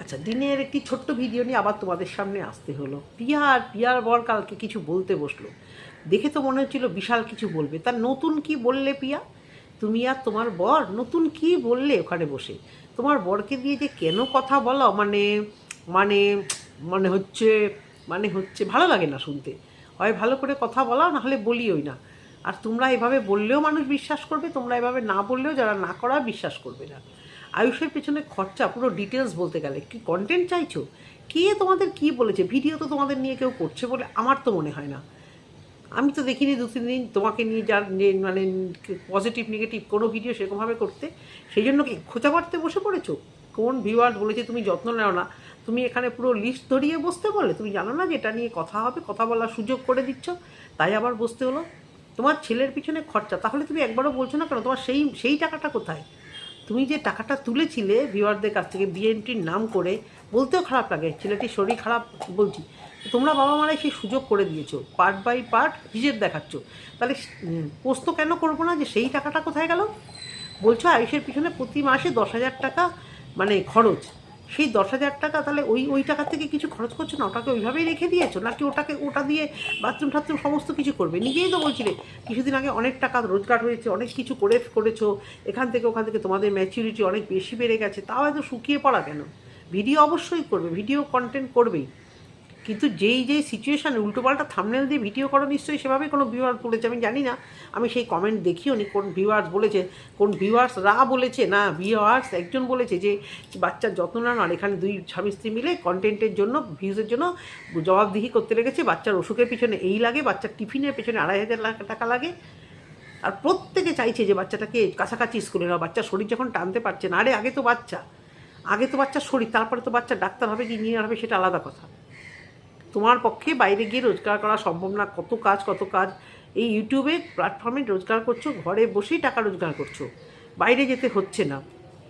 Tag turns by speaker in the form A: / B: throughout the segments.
A: আচ্ছা দিনের একটি ছোট্ট ভিডিও নিয়ে আবার তোমাদের সামনে আসতে হলো। পিয়া আর পিয়ার বর কালকে কিছু বলতে বসল। দেখে তো মনে হচ্ছিল বিশাল কিছু বলবে। তার নতুন কি বললে পিয়া তুমি আর তোমার বর নতুন কি বললে ওখানে বসে? তোমার বরকে দিয়ে যে কেন কথা বলো? মানে মানে মানে হচ্ছে মানে হচ্ছে ভালো লাগে না শুনতে। হয় ভালো করে কথা বলাও না হলে বলিওই না। আর তোমরা এভাবে বললেও মানুষ বিশ্বাস করবে, তোমরা এভাবে না বললেও যারা না করা বিশ্বাস করবে না। আয়ুষের পেছনে খরচা, পুরো ডিটেলস বলতে গেলে। কি কন্টেন্ট চাইছো? কে তোমাদের কি বলেছে? ভিডিও তো তোমাদের নিয়ে কেউ করছে বলে আমার তো মনে হয় না। আমি তো দেখিনি দু, তিন দিন তোমাকে নিয়ে যার মানে পজিটিভ নেগেটিভ কোনো ভিডিও সেরকমভাবে করতে। সেই জন্য কি খোঁচা মারতে বসে পড়েছো? কোন ভিউয়ার বলেছে তুমি যত্ন নেও না? তুমি এখানে পুরো লিস্ট ধরিয়ে বসতে বলে? তুমি জানো না যে এটা নিয়ে কথা হবে, কথা বলার সুযোগ করে দিচ্ছ? তাই আবার বসতে হলো। তোমার ছেলের পিছনে খরচা। তাহলে তুমি একবারও বলছো না কেন? তোমার সেই সেই টাকাটা কোথায়? তুমি যে টাকাটা তুলেছিলে ভিওয়ারদের কাছ থেকে বিএনপির নাম করে, বলতেও খারাপ লাগে। ছেলেটির শরীর খারাপ বলছি। তোমরা বাবা মারাই সেই সুযোগ করে দিয়েছ। পার্ট বাই পার্ট হিসেব দেখাচ্ছ। তাহলে পোস্ত কেন করব না যে সেই টাকাটা কোথায় গেল? বলছো আয়ুষের পিছনে প্রতি মাসে দশ হাজার টাকা মানে খরচ। সেই দশ হাজার টাকা তাহলে ওই ওই টাকা থেকে কিছু খরচ করছ না? ওটাকে ওইভাবেই রেখে দিয়েছ? নাকি ওটাকে, ওটা দিয়ে বাথরুম ঠাথরুম সমস্ত কিছু করবে? নিজেই তো বলছিলে, কিছুদিন আগে অনেক টাকা রোজগার হয়েছে, অনেক কিছু করে, করেছ, এখান থেকে ওখান থেকে তোমাদের ম্যাচিউরিটি অনেক বেশি বেড়ে গেছে, তাও এত শুকিয়ে পড়া কেন? ভিডিও অবশ্যই করবে ভিডিও কন্টেন্ট করবেই। কিন্তু যেই যেই সিচুয়েশানে উল্টোপাল্টা থামনেল দিয়ে ভিডিও করো, নিশ্চয়ই সেভাবে কোনো ভিউয়ার বলেছে, আমি জানি না। আমি সেই কমেন্ট দেখিও নি, কোন ভিউয়ার্স বলেছে, কোন ভিউয়ার্স রা বলেছে, না ভিউয়ার্স একজন বলেছে যে, বাচ্চার যত্ন নেন আর এখানে দুই স্বামী স্ত্রী মিলে কন্টেন্টের জন্য ভিউজের জন্য জবাবদিহি করতে লেগেছে, বাচ্চার ওষুধের পিছনে এই লাগে, বাচ্চার টিফিনের পেছনে আড়াই হাজার টাকা লাগে। আর প্রত্যেকে চাইছে যে বাচ্চাটাকে কাছাকাছি স্কুলে নেওয়া, বাচ্চার শরীর যখন টানতে পারছে না, আরে আগে তো বাচ্চা, আগে তো বাচ্চার শরীর, তারপরে তো বাচ্চা ডাক্তার হবে কি ইঞ্জিনিয়ার হবে, সেটা আলাদা কথা। তোমার পক্ষে বাইরে গিয়ে রোজগার করা সম্ভব না। কত কাজ কত কাজ। এই ইউটিউবে প্ল্যাটফর্মে রোজগার করছ, ঘরে বসেই টাকা রোজগার করছ। বাইরে যেতে হচ্ছে না।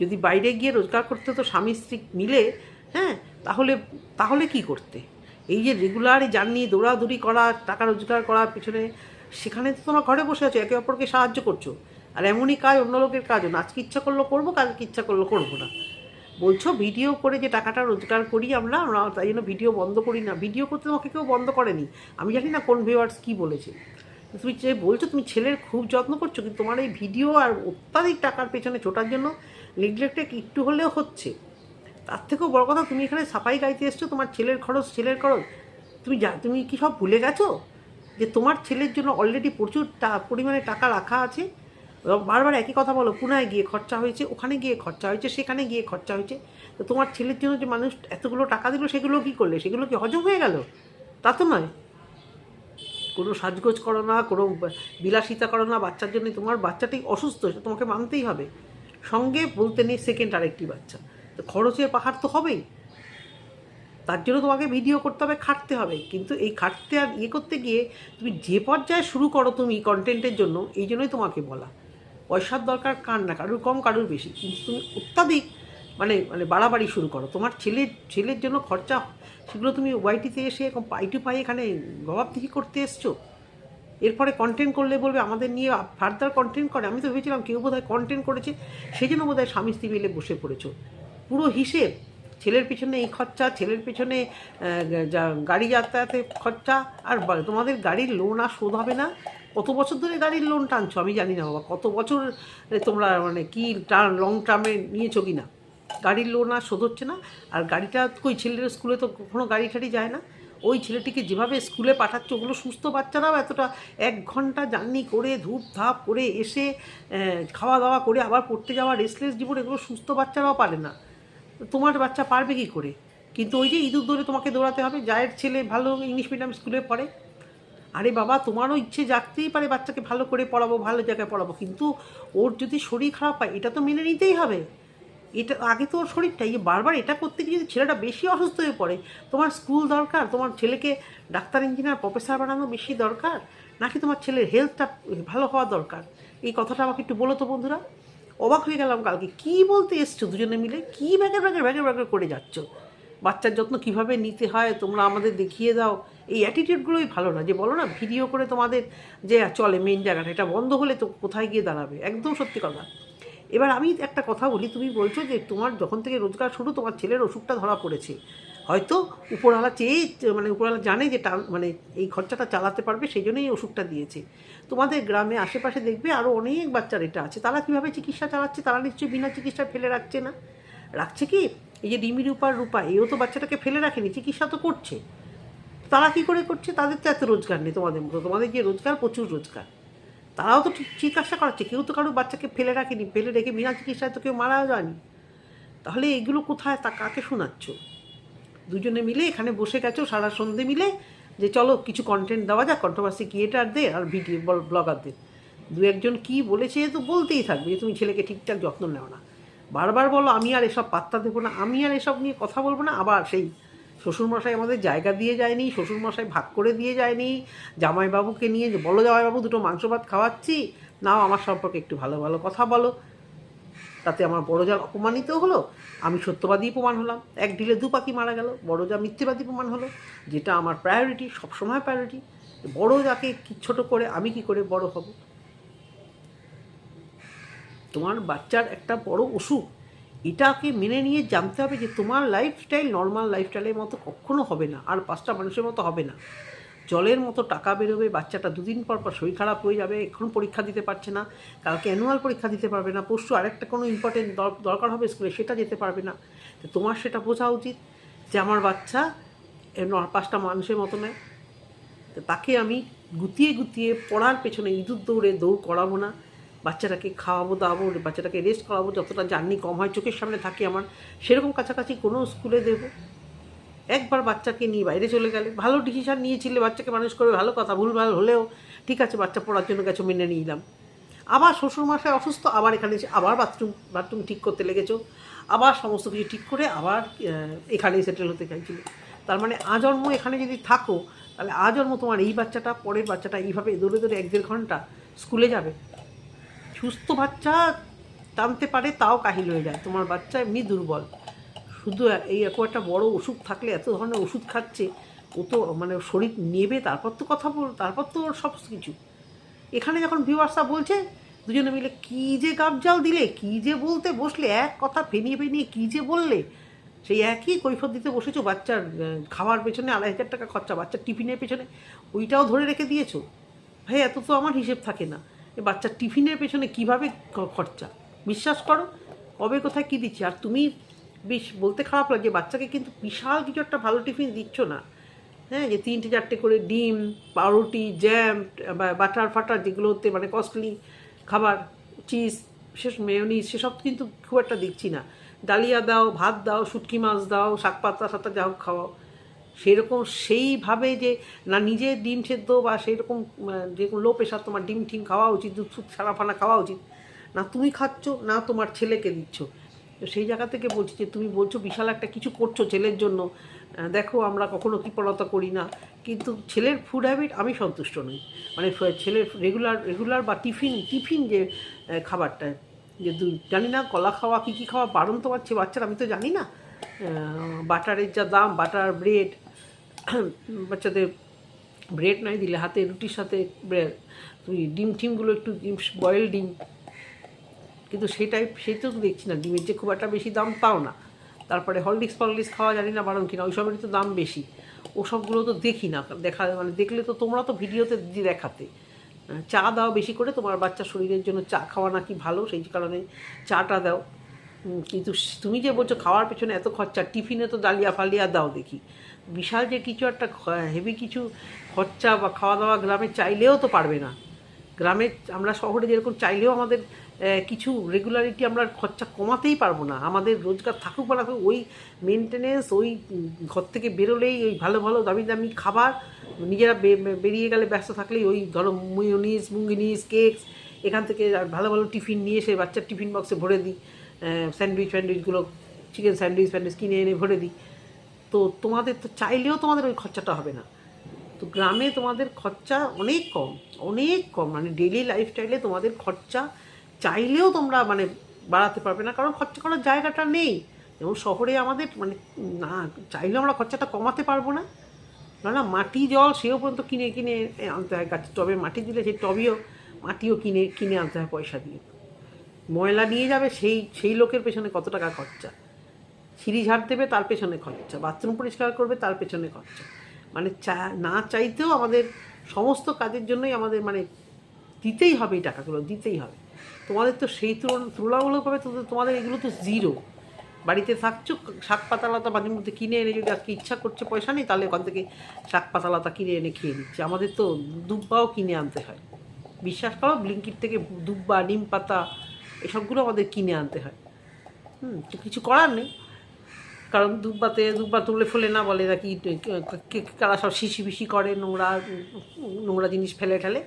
A: যদি বাইরে গিয়ে রোজগার করতে তো স্বামী স্ত্রী মিলে হ্যাঁ তাহলে তাহলে কি করতে? এই যে রেগুলার জার্নি, দৌড়াদৌড়ি করা, টাকা রোজগার করার পিছনে, সেখানে তো তোমার ঘরে বসে আছো, একে অপরকে সাহায্য করছ। আর এমনই কাজ অন্য লোকের কাজও আজকে ইচ্ছা করল করব, কালকে ইচ্ছা করল করব না। বলছো ভিডিও করে যে টাকাটা রোজগার করি আমরা আমরা তাই জন্য ভিডিও বন্ধ করি না। ভিডিও করতে তোমাকে কেউ বন্ধ করেনি। আমি জানি না কোন ভিউয়ার্স কী বলেছে। তুমি যে বলছো, তুমি ছেলের খুব যত্ন করছ, কিন্তু তোমার এই ভিডিও আর অত্যাধিক টাকার পেছনে ছোটার জন্য নেগলেক্টে একটু হলেও হচ্ছে। তার থেকেও বড় কথা, তুমি এখানে সাফাই গাইতে এসছো, তোমার ছেলের খরচ ছেলের খরচ। তুমি যা, তুমি কি সব ভুলে গেছো? যে তোমার ছেলের জন্য অলরেডি প্রচুর পরিমাণে টাকা রাখা আছে বারবার একই কথা বলো, পুনায় গিয়ে খরচা হয়েছে, ওখানে গিয়ে খরচা হয়েছে, সেখানে গিয়ে খরচা হয়েছে। তো তোমার ছেলের জন্য যে মানুষ এতগুলো টাকা দিল, সেগুলো কি করলে? সেগুলো কি হজম হয়ে গেল? তা তো নয়। কোনো সাজগোজ করো না, কোনো বিলাসিতা করো না, বাচ্চার জন্য তোমার বাচ্চাটি অসুস্থ সেটা তোমাকে মানতেই হবে। সঙ্গে বলতে নেই সেকেন্ড আরেকটি বাচ্চা। তো খরচের পাহাড় তো হবেই। তার জন্য তোমাকে ভিডিও করতে হবে, খাটতে হবে। কিন্তু এই খাটতে আর ইয়ে করতে গিয়ে তুমি যে পর্যায়ে শুরু করো তুমি কন্টেন্টের জন্য, এই জন্যই তোমাকে বলা। পয়সার দরকার কার না কারুর, কম কারুর বেশি। কিন্তু তুমি অত্যাধিক মানে মানে বাড়াবাড়ি শুরু করো। তোমার ছেলের ছেলের জন্য খরচা, সেগুলো তুমি ওয়াইটিতে এসে পাই টু পাই এখানে জবাবদিহি করতে এসছো। এরপরে কন্টেন্ট করলে বলবে, আমাদের নিয়ে ফার্দার কন্টেন্ট করে। আমি তো ভেবেছিলাম কেউ বোধহয় কন্টেন্ট করেছে সেই জন্য বোধহয় স্বামী স্ত্রী মিলে বসে পড়েছো। পুরো হিসেব, ছেলের পিছনে এই খরচা, ছেলের পিছনে গাড়ি যাতায়াতের খরচা, আর তোমাদের গাড়ির লোন আর শোধ হবে না। কত বছর ধরে গাড়ির লোন টানছো? আমি জানি না বাবা, কত বছর তোমরা মানে কি টার্ম লং টার্মে নিয়েছো কি না গাড়ির লোন আর শোধ হচ্ছে না, আর গাড়িটা কই ছেলের স্কুলে তো কখনো গাড়ি টাড়ি যায় না। ওই ছেলেটিকে যেভাবে স্কুলে পাঠাচ্ছ, ওগুলো সুস্থ বাচ্চারাও এতটা এক ঘণ্টা জার্নি করে ধূপ ধাপ করে এসে খাওয়া দাওয়া করে আবার পড়তে যাওয়া রেস্টলেস জীবন, এগুলো সুস্থ বাচ্চারাও পারে না। তোমার বাচ্চা পারবে কি করে? কিন্তু ওই যে ইঁদুর দৌড়ে তোমাকে দৌড়াতে হবে যায়ের ছেলে ভালো ইংলিশ মিডিয়াম স্কুলে পড়ে আরে বাবা, তোমারও ইচ্ছে জাগতেই পারে বাচ্চাকে ভালো করে পড়াবো, ভালো জায়গায় পড়াবো। কিন্তু ওর যদি শরীর খারাপ হয়, এটা তো মেনে নিতেই হবে। এটা, আগে তো ওর শরীরটা, এই বারবার এটা করতে গিয়ে যদি ছেলেটা বেশি অসুস্থ হয়ে পড়ে, তোমার স্কুল দরকার? তোমার ছেলেকে ডাক্তার, ইঞ্জিনিয়ার, প্রফেসর বানানো বেশি দরকার? নাকি তোমার ছেলের হেলথটা ভালো হওয়া দরকার? এই কথাটা আমাকে একটু বলো তো বন্ধুরা। অবাক হয়ে গেলাম কালকে। কি বলতে এসছো দুজনে মিলে? কি ব্যাগের ব্যাগের ব্যাগের ব্যাগের করে যাচ্ছ? বাচ্চার যত্ন কীভাবে নিতে হয়? তোমরা আমাদের দেখিয়ে দাও। এই অ্যাটিটিউডগুলোই ভালো না। যে বলো না ভিডিও করে তোমাদের যে চলে মেন জায়গাটা, এটা বন্ধ হলে তো কোথায় গিয়ে দাঁড়াবে? একদম সত্যি কথা। এবার আমি একটা কথা বলি, তুমি বলছো যে তোমার যখন থেকে রোজগার শুরু, তোমার ছেলের অসুখটা ধরা পড়েছে। হয়তো উপরওয়ালা চেয়ে মানে উপরওয়ালা জানে যে মানে এই খরচাটা চালাতে পারবে, সেই জন্যই ওষুধটা দিয়েছে। তোমাদের গ্রামে আশেপাশে দেখবে আরও অনেক বাচ্চার এটা আছে। তারা কীভাবে চিকিৎসা চালাচ্ছে, তারা নিশ্চয়ই বিনা চিকিৎসা ফেলে রাখছে না? রাখছে কি? এই যে ডিমি রূপার রূপা, এও তো বাচ্চাটাকে ফেলে রাখেনি, চিকিৎসা তো করছে। তারা কী করে করছে? তাদের তো এত রোজগার নেই তোমাদের মতো তোমাদের যে রোজগার, প্রচুর রোজগার। তারাও তো ঠিক চিকিৎসা করাচ্ছে, কেউ তো কারও বাচ্চাকে ফেলে রাখেনি। ফেলে রেখে বিনা চিকিৎসায় তো কেউ মারাও যায়নি। তাহলে এগুলো কোথায় তা কাকে শোনাচ্ছ? দুজনে মিলে এখানে বসে গেছো সারা সন্ধে মিলে যে চলো কিছু কন্টেন্ট দেওয়া যাক কন্ট্রোভার্সি ক্রিয়েটারদের আর ভিডিও ব্লগারদের দু একজন কি বলেছে তো বলতেই থাকবে যে তুমি ছেলেকে ঠিকঠাক যত্ন নেও না। বারবার বলো, আমি আর এসব পাত্তা দেবো না, আমি আর এসব নিয়ে কথা বলব না, আবার সেই শ্বশুরমশাই আমাদের জায়গা দিয়ে যায়নি, শ্বশুরমশাই ভাগ করে দিয়ে যায়নি, জামাইবাবুকে নিয়ে বলো জামাইবাবু, দুটো মাংস ভাত খাওয়াচ্ছি, নাও আমার সম্পর্কে একটু ভালো ভালো কথা বলো। তাতে আমার বড় যা অপমানিত হলো, আমি সত্যবাদী প্রমাণ হলাম। এক ঢিলে দু পাখি মারা গেল, বড় যা মিথ্যেবাদী প্রমাণ হলো, যেটা আমার প্রায়োরিটি সবসময় প্রায়োরিটি বড় যাকে ছোট করে, আমি কি করে বড় হব? তোমার বাচ্চার একটা বড় অসুখ এটাকে মেনে নিয়ে জানতে হবে যে তোমার লাইফস্টাইল নর্মাল লাইফস্টাইলের মতো কখনো হবে না, আর পাঁচটা মানুষের মতো হবে না। জলের মতো টাকা বেরোবে, বাচ্চাটা দুদিন পর পর শরীর খারাপ হয়ে যাবে, এখন পরীক্ষা দিতে পারছে না, কালকে অ্যানুয়াল পরীক্ষা দিতে পারবে না, পরশু আরেকটা কোনো ইম্পর্টেন্ট দরকার হবে স্কুলে সেটা যেতে পারবে না। তো তোমার সেটা বোঝা উচিত যে আমার বাচ্চা পাঁচটা মানুষের মতো নয়। তো তাকে আমি গুতিয়ে গুতিয়ে পড়ার পেছনে ইঁদুর দৌড়ে দৌড় করাবো না। বাচ্চাটাকে খাওয়াবো, দাওয়াবো, বাচ্চাটাকে রেস্ট করাবো, যতটা জার্নি কম হয়, চোখের সামনে থাকে আমার, সেরকম কাছাকাছি কোনো স্কুলে দেবো। একবার বাচ্চাকে নিয়ে বাইরে চলে গেলে, ভালো ডিসিশান নিয়েছিলে, বাচ্চাকে মানুষ করবে ভালো কথা, ভুলভাল হলেও, ঠিক আছে, বাচ্চা পড়ার জন্য গেছো, মেনে নিলাম। আবার শ্বশুরমশাই অসুস্থ, আবার এখানে এসে, আবার বাথরুম বাথরুম ঠিক করতে লেগেছো। আবার সমস্ত কিছু ঠিক করে, আবার এখানেই সেটেল হতে চাইছিলে। তার মানে আজন্ম এখানে যদি থাকো, তাহলে আজন্ম তোমার এই বাচ্চাটা, পরের বাচ্চাটা এইভাবে দৌড়ে দৌড়ে এক দেড় ঘণ্টা স্কুলে যাবে। সুস্থ বাচ্চা টানতে পারে, তাও কাহিল হয়ে যায়। তোমার বাচ্চা এমনি দুর্বল। শুধু এই এত একটা বড় ওষুধ থাকলে, এত ধরনের ওষুধ খাচ্ছে, ও তো মানে শরীর নেবে, তারপর তো কথা বল, তারপর তো সব কিছু। এখানে যখন ভিউয়ার্সরা বলছে, দুজনে মিলে কী যে গাবজাল দিলে, কী যে বলতে বসলে, এক কথা ফেনিয়ে ফেনিয়ে কী যে বললে, সেই একই কৈফত দিতে বসেছো বাচ্চার খাওয়ার পেছনে আড়াই হাজার টাকা খরচা, বাচ্চার টিফিনের পেছনে, ওইটাও ধরে রেখে দিয়েছ। ভাই, এত তো আমার হিসেব থাকে না। এ বাচ্চার টিফিনের পেছনে কীভাবে খরচা? বিশ্বাস করো, কবে কোথায় কী দিচ্ছি? আর তুমি বেশ বলতে খারাপ লাগে, বাচ্চাকে কিন্তু বিশাল কিছু একটা ভালো টিফিন দিচ্ছ না। হ্যাঁ যে তিনটে চারটে করে ডিম, পাউরুটি, জ্যাম বাটার ফাটার যেগুলো হতে মানে কস্টলি খাবার, চিজ, বিশেষ মেয়নিজ, সেসব কিন্তু খুব একটা দিচ্ছি না। ডালিয়া দাও, ভাত দাও, শুটকি মাছ দাও, শাক পাতা সাথে যা হোক খাওয়াও। সেরকম সেইভাবে যে না নিজে ডিম সেদ্ধ বা সেইরকম আহ, যে কোনো লো প্রেশার তোমার ডিম টিম খাওয়া উচিত দুধ ফুট ফানা খাওয়া উচিত। না তুমি খাচ্ছ না তোমার ছেলেকে দিচ্ছ। তো সেই জায়গা থেকে বলছি যে তুমি বলছো বিশাল একটা কিছু করছ ছেলের জন্য। দেখো আমরা কখনো কৃপণতা করি না। কিন্তু ছেলের ফুড হ্যাবিট আমি সন্তুষ্ট নই। মানে ছেলের রেগুলার রেগুলার বা টিফিন টিফিন যে খাবারটা যে জানি না কলা খাওয়া কী কী খাওয়া বারণ তো পাচ্ছে বাচ্চারা আমি তো জানি না। বাটারের যা দাম, বাটার, ব্রেড, বাচ্চাদের ব্রেড নাই দিলে হাতে, রুটির সাথে তুমি ডিম টিমগুলো একটু ডিম, বয়েল ডিম। কিন্তু সেটাই, সে তো দেখছি না, ডিমের যে খুব একটা বেশি দাম তাও না। তারপরে হলডিক্স ফলডিক্স খাওয়া জানি না বারণ কিনা, ওইসবেরই তো দাম বেশি। ওসবগুলো তো দেখি না, দেখা মানে দেখলে তো তোমরা তো ভিডিওতে দেখাতে। চা দাও বেশি করে, তোমার বাচ্চার শরীরের জন্য চা খাওয়া নাকি ভালো, সেই কারণে চাটা দাও। কিন্তু তুমি যে বলছো খাওয়ার পেছনে এত খরচা, টিফিনে তো ডালিয়া ফালিয়া দাও দেখি। বিশাল যে কিছু একটা হেভি কিছু খরচা বা খাওয়া দাওয়া গ্রামে চাইলেও তো পারবে না। গ্রামে আমরা শহরে যেরকম চাইলেও আমাদের কিছু রেগুলারিটি আমরা খরচা কমাতেই পারব না। আমাদের রোজগার থাকুক বা না থাকুক, ওই মেনটেনেন্স ওই ঘর থেকে বেরোলেই ওই ভালো ভালো, দামি দামি খাবার নিজেরা বেরিয়ে গেলে ব্যস্ত থাকলেই ওই ধরো মুয়োনিস মুঙ্গিনিস কেকস এখান থেকে ভালো ভালো টিফিন নিয়ে এসে বাচ্চার টিফিন বক্সে ভরে দিই। স্যান্ডউইচ ফ্যান্ডউইচগুলো চিকেন স্যান্ডউইচ ফ্যান্ডউইচ কিনে এনে ভরে দিই। তো তোমাদের তো চাইলেও তোমাদের ওই খরচাটা হবে না। তো গ্রামে তোমাদের খরচা অনেক কম অনেক কম। মানে ডেলি লাইফস্টাইলে তোমাদের খরচা চাইলেও তোমরা মানে বাড়াতে পারবে না, কারণ খরচা করার জায়গাটা নেই। যেমন শহরে আমাদের মানে না, চাইলেও আমরা খরচাটা কমাতে পারব না। না মাটি, জল সেও পর্যন্ত কিনে কিনে আনতে হয়। গাছের টবে মাটি দিলে সেই টবেও মাটিও কিনে কিনে আনতে হয় পয়সা দিয়ে। ময়লা নিয়ে যাবে, সেই সেই লোকের পেছনে কত টাকা খরচা? সিঁড়ি ঝাড় দেবে, তার পেছনে খরচা। বাথরুম পরিষ্কার করবে, তার পেছনে খরচা। মানে চা, না চাইতেও আমাদের সমস্ত কাজের জন্যই আমাদের মানে দিতেই হবে এই টাকাগুলো, দিতেই হবে। তোমাদের তো সেই তুলনা, তুলনামূলকভাবে তোমাদের এগুলো তো জিরো বাড়িতে থাকছো, শাক পাতা লতা মাঝে মধ্যে কিনে এনে যদি আজকে ইচ্ছা করছে পয়সা নেই, তাহলে ওখান থেকে শাক পাতা লতা কিনে এনে খেয়ে নিচ্ছে। আমাদের তো দুব্বাও কিনে আনতে হয়। বিশ্বাস করো, ব্লিঙ্কিট থেকে দুব্বা নিম পাতা এসবগুলো আমাদের কিনে আনতে হয়। হুম তো কিছু করার নেই। কারণ দুব্বাতে দুব্বা তুলে ফেলে না বলে নাকি কারা সব শিশি বিশি করে নোংরা নোংরা জিনিস ফেলে ঠেলে।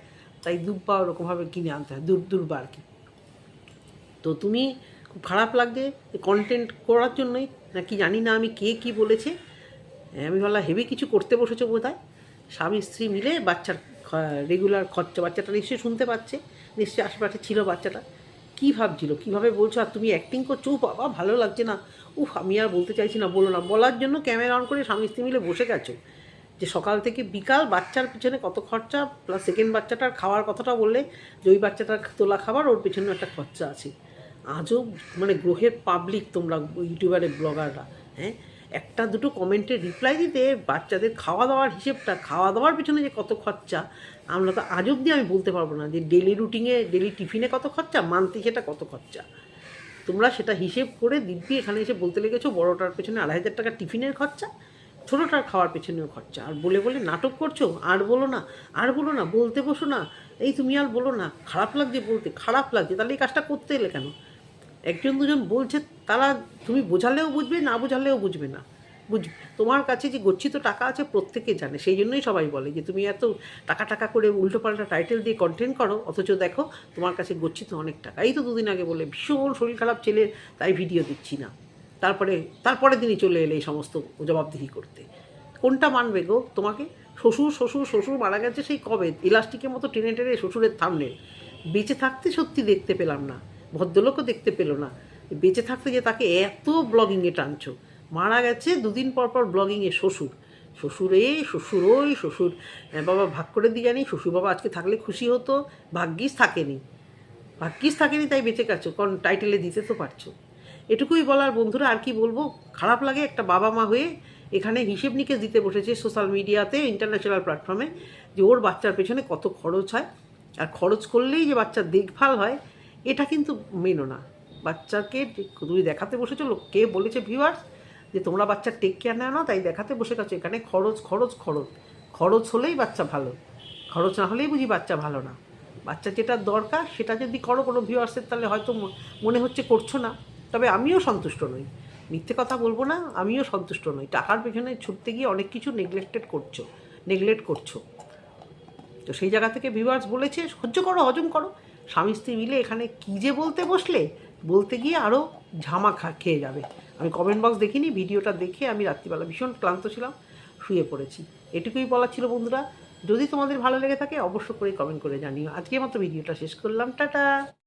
A: তাই দুব্বা ওরকমভাবে কিনে আনতে হয় দূর দুর্বা আর কি। তো তুমি খুব খারাপ লাগবে কন্টেন্ট করার জন্যই। নাকি জানি না আমি কে কি বলেছে। হ্যাঁ, আমি বললাম হেভি কিছু করতে বসেছো বোধ হয় স্বামী স্ত্রী মিলে বাচ্চার রেগুলার খরচা বাচ্চাটা নিশ্চয়ই শুনতে পাচ্ছে। নিশ্চয়ই আশেপাশে ছিল বাচ্চাটা। কী ভাবছিল? কীভাবে বলছো? আর তুমি অ্যাক্টিং করছ? ও বাবা, ভালো লাগছে না। উফ আমি আর বলতে চাইছি না, বলো না। বলার জন্য ক্যামেরা অন করে স্বামী স্ত্রী মিলে বসে গেছো। যে সকাল থেকে বিকাল বাচ্চার পিছনে কত খরচা প্লাস সেকেন্ড বাচ্চাটার খাওয়ার কথাটা বললে, যে ওই বাচ্চাটার তোলা খাবার, ওর পেছনে একটা খরচা আছে। আজও মানে গ্রহের পাবলিক তোমরা, ইউটিউবারের ব্লগাররা হ্যাঁ? একটা দুটো কমেন্টে রিপ্লাই দিতে, বাচ্চাদের খাওয়া দাওয়ার হিসেবটা, খাওয়া দাওয়ার পিছনে যে কত খরচা, আমরা তো আজ অব্দি আমি বলতে পারব না যে ডেলি রুটিনে ডেলি টিফিনে কত খরচা মান্থলি সেটা কত খরচা। তোমরা সেটা হিসেব করে দিব্যি এখানে এসে বলতে লেগেছো, বড়োটার পেছনে আড়াই হাজার টাকা টিফিনের খরচা, ছোটোটার খাওয়ার পেছনেও খরচা। আর বলে বলে নাটক করছ? আর বলো না, আর বলো না, বলতে বসো না। এই তুমি আর বলো না, খারাপ লাগছে বলতে, খারাপ লাগছে, তাহলে এই কাজটা করতে এলে কেন? একজন দুজন বলছে, তারা তুমি বোঝালেও বুঝবে, না বোঝালেও বুঝবে না। বুঝবে। তোমার কাছে যে গচ্ছিত টাকা আছে প্রত্যেকে জানে। সেই জন্যই সবাই বলে যে, তুমি এত টাকা টাকা করে উল্টোপাল্টা টাইটেল দিয়ে কন্টেন্ট করো, অথচ দেখো তোমার কাছে গচ্ছিত অনেক টাকা। এই তো দুদিন আগে বলে, ভীষণ শরীর খারাপ ছেলে, তাই ভিডিও দিচ্ছি না। তারপরে তারপরে দিনই চলে এলে এই সমস্ত জবাবদিহি করতে। কোনটা মানবে গো তোমাকে? শ্বশুর শ্বশুর শ্বশুর মারা গেছে সেই কবে? ইলাস্টিকের মতো টেনে টেনে শ্বশুরের থামনে বেঁচে থাকতে সত্যি দেখতে পেলাম না। ভদ্রলোকও দেখতে পেল না। বেঁচে থাকতে যে তাকে এত ব্লগিংয়ে টানছো। মারা গেছে দুদিন পর পর ব্লগিংয়ে শ্বশুর। শ্বশুর এ, শ্বশুর ওই, শ্বশুর বাবা, ভাগ করে দিয়ে জানি শ্বশুর বাবা আজকে থাকলে খুশি হতো, ভাগ্যিস থাকেনি। ভাগ্যিস থাকেনি, তাই বেঁচে গেছো, কারণ টাইটেলে দিতে তো পারছ। এটুকুই বলার বন্ধুরা, আর কি বলব? খারাপ লাগে একটা বাবা মা হয়ে এখানে হিসেব নিকেশ দিতে বসেছে সোশ্যাল মিডিয়াতে, ইন্টারন্যাশনাল প্ল্যাটফর্মে, যে ওর বাচ্চার পেছনে কত খরচ হয়। আর খরচ করলেই যে বাচ্চার দেখভাল হয় এটা কিন্তু মেনো না। বাচ্চাকে তুমি দেখাতে বসেছো কে বলেছে ভিউয়ার্স যে তোমরা বাচ্চার টেক কেয়ার নেও না, তাই দেখাতে বসে গেছো। এখানে খরচ খরচ খরচ। খরচ হলেই বাচ্চা ভালো। খরচ না হলেই বুঝি বাচ্চা ভালো না। বাচ্চা যেটা দরকার, সেটা যদি করো কোনো ভিউয়ার্সের তাহলে হয়তো মনে হচ্ছে করছ না। তবে আমিও সন্তুষ্ট নই। মিথ্যে কথা বলব না, আমিও সন্তুষ্ট নই। টাকার পেছনে ছুটতে গিয়ে অনেক কিছু নেগলেক্টেড করছ নেগলেক্ট করছ। তো সেই জায়গা থেকে ভিউয়ার্স বলেছে, সহ্য করো, হজম করো। স্বামী স্ত্রী মিলে এখানে কী যে বলতে বসলে, বলতে গিয়ে আরও ঝামা খা, খেয়ে যাবে। আমি কমেন্ট বক্স দেখিনি, ভিডিওটা দেখে আমি রাত্রিবেলা ভীষণ ক্লান্ত ছিলাম, শুয়ে পড়েছি। এটুকুই বলা ছিল বন্ধুরা। যদি তোমাদের ভালো লেগে থাকে, অবশ্য করে কমেন্ট করে জানিও। আজকে মতো ভিডিওটা শেষ করলাম। টাটা!